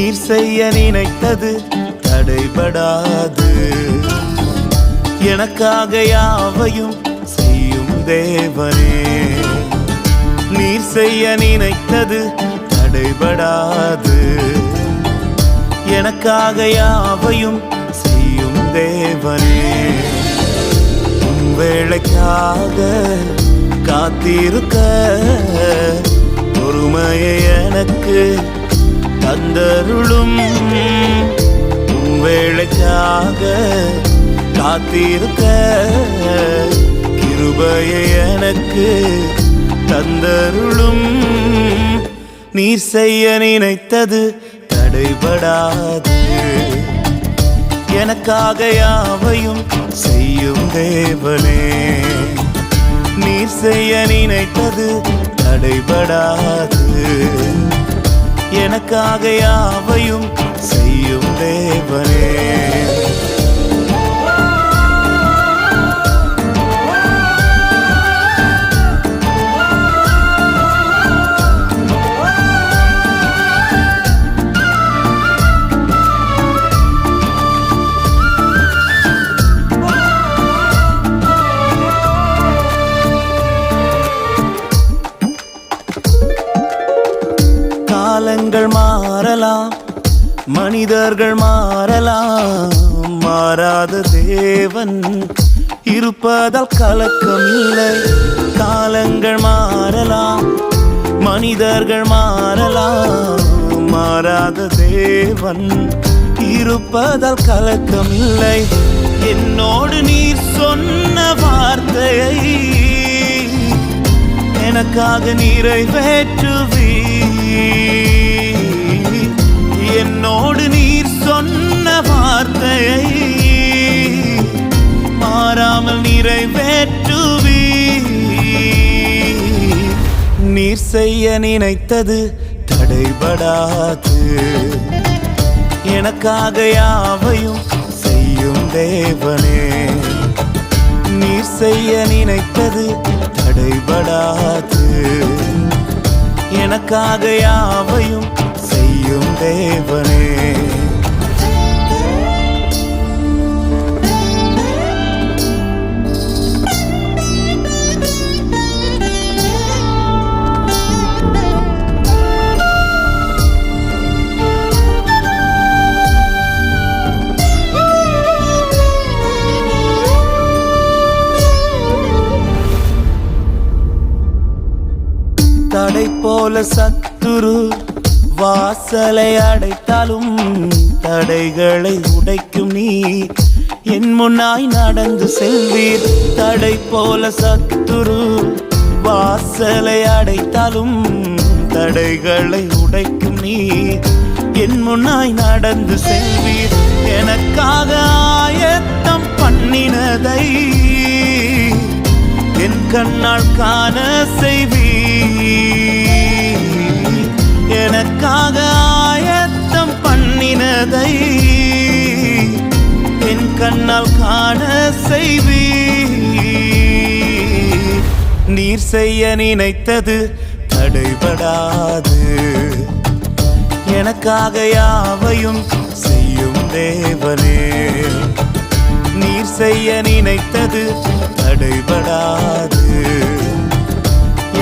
நீர் செய்ய நினைத்தது தடைபடாது. எனக்காக யாவையும் செய்யும் தேவனே. நீர் செய்ய நினைத்தது தடைபடாது. எனக்காக யாவையும் செய்யும் தேவனே. உன் வேளைக்காக காத்திருக்க பொறுமையை எனக்கு தந்தருளும். வேளைக்காக காத்திருக்க. கிருபையை எனக்கு தந்தருளும். நீர் செய்ய நினைத்தது தடைபடாது. எனக்காக யாவையும் செய்யும் தேவனே. நீர் செய்ய நினைத்தது தடைபடாது. எனக்காக யாவையும் செய்யும் தேவனே. காலங்கள் மாறலாம் மனிதர்கள் மாறலாம். மாறாத தேவன் இருப்பதால் கலக்கம் இல்லை. காலங்கள் மாறலாம் மனிதர்கள் மாறலாம். மாறாத தேவன் இருப்பதால் கலக்கம் இல்லை. என்னோடு நீர் சொன்ன வார்த்தையை எனக்காக நிறைவேற்றுவீ என்னோடு நீர் சொன்ன வார்த்தையை மாறாமல் நிறைவேற்றுவி நீர் செய்ய நினைத்தது தடைபடாது. எனக்காக யாவையும் செய்யும் தேவனே. நீர் செய்ய நினைத்தது தடைபடாது. எனக்காக யாவையும் தேவனே. தடை போல சத்துரு வாசலை அடைத்தாலும் தடைகளை உடைக்கும் நீ என் முன்னாய் நடந்து செல்வீர். தடை போல சத்துரு. வாசலை அடைத்தாலும் தடைகளை உடைக்கும் நீ என் முன்னாய் நடந்து செல்வீர். எனக்காக ஆயத்தம் பண்ணினதை என் கண்ணால் காண செய்வீர். கண்ணால் காண செய்வீ நீர் செய்ய நினைத்தது தடைபடாது. எனக்காக யாவையும் செய்யும் தேவனே. நீர் செய்ய நினைத்தது தடைபடாது.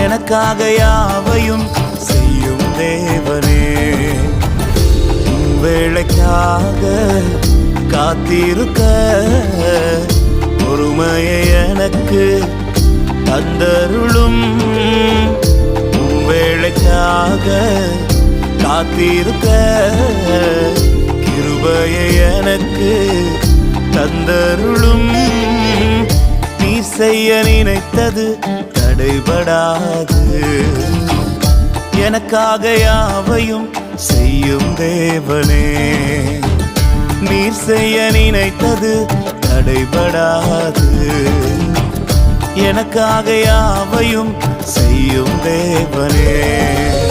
எனக்காக யாவையும் செய்யும் தேவனே. வேளைக்காக காத்திருக்க. பொறுமையை எனக்கு தந்தருளும். உன் வேளைக்காக காத்திருக்க. கிருபையை எனக்கு தந்தருளும். நீ செய்ய நினைத்தது தடைபடாது. எனக்காக யாவையும் செய்யும் தேவனே. நீர் செய்ய நினைத்தது தடைபடாது. எனக்காக யாவையும் செய்யும் தேவனே.